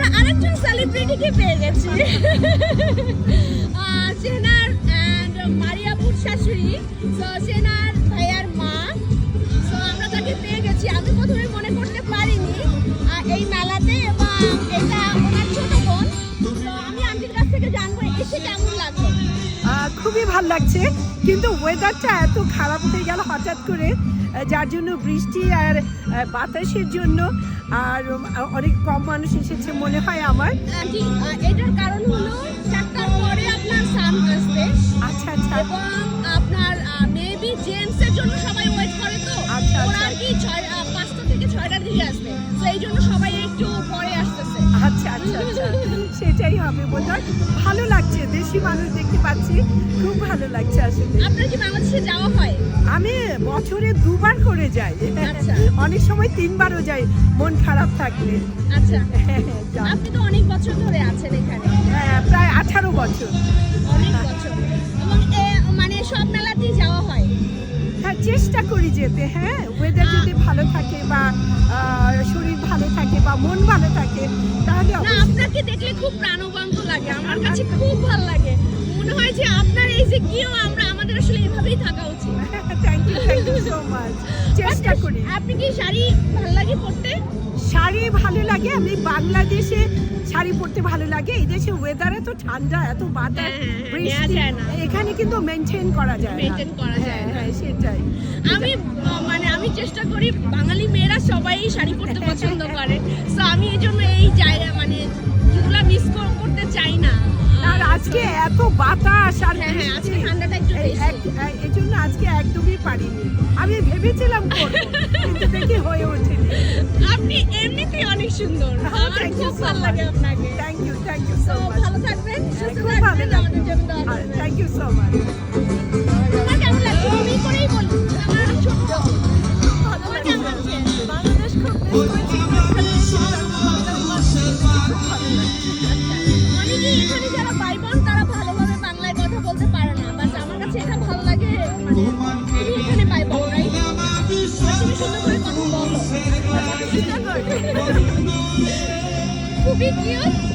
আমরা আরেকজন সেলিব্রিটিকে পেয়ে গেছি। সেনার অ্যান্ড মারিয়াপুর শাশুড়ি। তো সেনার ভাইয়ার মা। তো আমরা তাকে পেয়ে গেছি। আমি প্রথমে মনে করতে পারিনি। এই ভালো লাগছে কিন্তু ওয়েদারটা এত খারাপ হয়ে গেল হঠাৎ করে যার জন্য বৃষ্টি আর বাতাসের জন্য আর অনেক কম মানুষ এসেছে মনে হয় আমার। এটার কারণ হলো চারটার পরে আপনার সান আসবে। আচ্ছা আচ্ছা। এবং আপনার মেবি জেন্টস এর জন্য সবাই ওয়েট করে তো। আচ্ছা, ওরা আচ্ছা। আর কি ছয় পাঁচটা থেকে ছয়টার দিকে আসবে। তো এই জন্য সবাই একটু পরে আসতেছে। আচ্ছা আচ্ছা আচ্ছা। সেটাই হবে বোধ হয় ভালো লাগছে দেশি মানুষ দেখতে পাচ্ছি খুব ভালো লাগছে আসলে। আপনার কি বাংলাদেশে যাওয়া হয়? আমি বছরে দুবার করে যাই। আচ্ছা। অনেক সময় তিনবারও যাই মন খারাপ থাকলে। আচ্ছা। আপনি তো অনেক বছর ধরে আছেন এখানে। হ্যাঁ, প্রায় আঠারো বছর। অনেক বছর। এবং মানে সব মেলাতেই যাওয়া হয়? হ্যাঁ চেষ্টা করি যেতে হ্যাঁ। ওয়েদার যদি ভালো থাকে বা শরীর ভালো থাকে বা মন ভালো থাকে দেখলে খুব প্রাণবন্ত লাগে আমার কাছে খুব ভালো লাগে। মনে হয় যে আপনার এই যে গিয়েও আমরা আমাদের আসলে এভাবেই থাকা উচিত। Thank you thank you so much চেষ্টা করি। আপনি কি শাড়ি ভালো লাগে পরতে? শাড়ি ভালো লাগে আমি বাংলাদেশে শাড়ি পরতে ভালো লাগে এই দেশে ওয়েদার এত ঠান্ডা এত বাতাস হ্যাঁ, হ্যাঁ, হ্যাঁ, বৃষ্টি। এখানে কিন্তু মেনটেন করা যায় না। Maintain করা যায় হ্যাঁ, সেটাই। আমি মানে আমি চেষ্টা করি বাঙালি মেয়েরা সবাই শাড়ি পরতে পছন্দ করে। তো আমি এই আজকে এত বাতাস আর হ্যাঁ হ্যাঁ আজকে বৃষ্টি, ঠান্ডাটা একটু এই জন্য আজকে একদমই পারিনি। আমি ভেবেছিলাম করব কিন্তু দেখি হয়ে ওঠেনি। আপনি এমনিতেই অনেক সুন্দর। আমার খুব ভালো. লাগে আপনাকে। Thank you thank you so much ভালো থাকবেন সুস্থ থাকবেন আমাদের জন্য thank you so much be cute?